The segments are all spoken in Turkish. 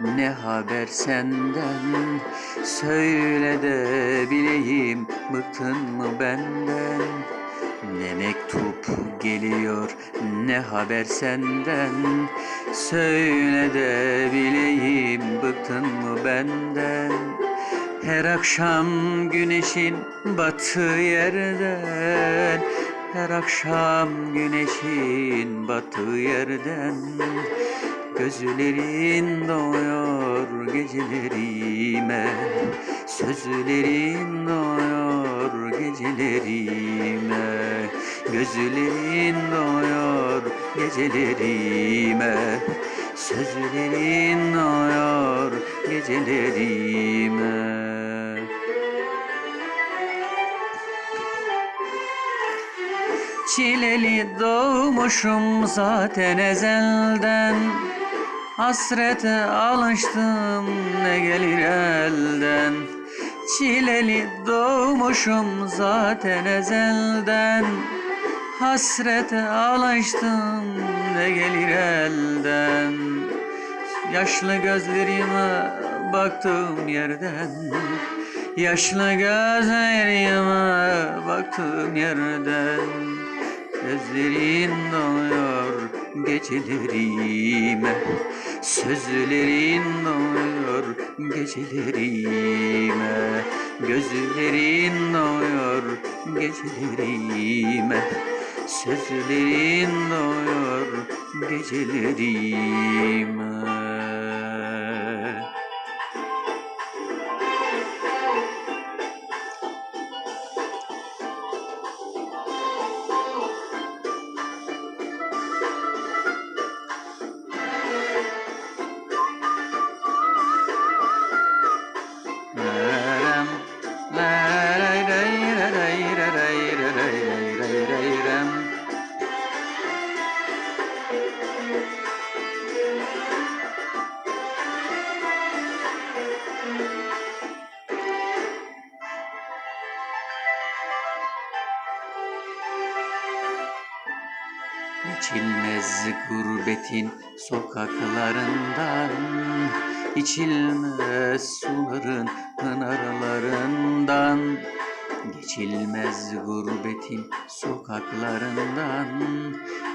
ne haber senden? Söyle de bileyim bıktın mı benden? Ne mektup geliyor ne haber senden? Söyle de bileyim bıktın mı benden? Her akşam güneşin battığı yerden Her akşam güneşin battığı yerden Gözlerin doğuyor gecelerime Sözlerin doğuyor gecelerime. Gözlerin doğuyor gecelerime Sözlerin doğuyor gecelerime. Çileli doğmuşum zaten ezelden Hasrete alıştım ne gelir elden? Çileli doğmuşum zaten ezelden. Hasrete alıştım ne gelir elden? Yaşlı gözlerime baktığım yerden. Yaşlı gözlerime baktığım yerden. Gözlerin doyuyor gecelerime Sözlerin doyuyor gecelerime Gözlerin doyuyor gecelerime Sözlerin doyuyor gecelerime İçilmez gurbetin sokaklarından İçilmez suların pınarlarından Geçilmez gurbetin sokaklarından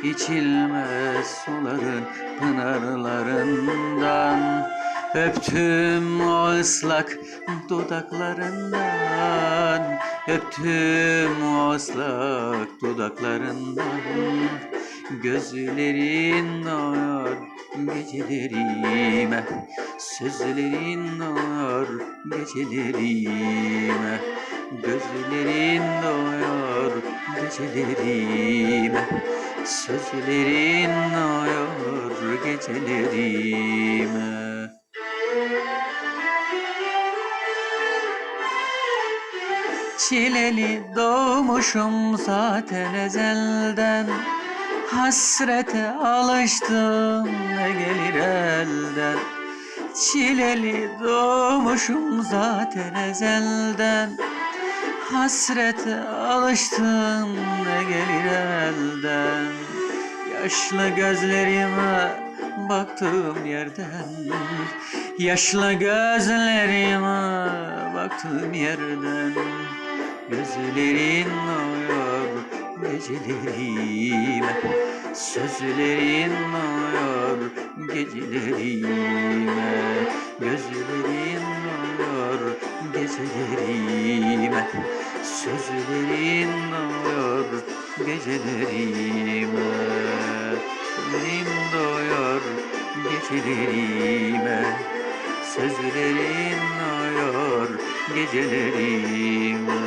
İçilmez suların pınarlarından Öptüm o ıslak dudaklarından Öptüm o ıslak dudaklarından Gözlerin ağır gecelerime. Sözlerin ağır gecelerime. Gözlerin doyar gecelerime. Sözlerin doyar gecelerime. Çileli doğmuşum zaten ezelden Hasrete alıştım ne gelir elden. Çileli doğmuşum zaten ezelden. Hasrete alıştım ne gelir elden. Yaşlı gözlerime baktığım yerden. Yaşlı gözlerime baktığım yerden. Gözlerin doyuyor gecelerim Sözlerin ağlar gecelerime Gözlerin ağlar gecelerime Sözlerin ağlar gecelerime Nim doyar gecelerime Sözlerin ağlar gecelerime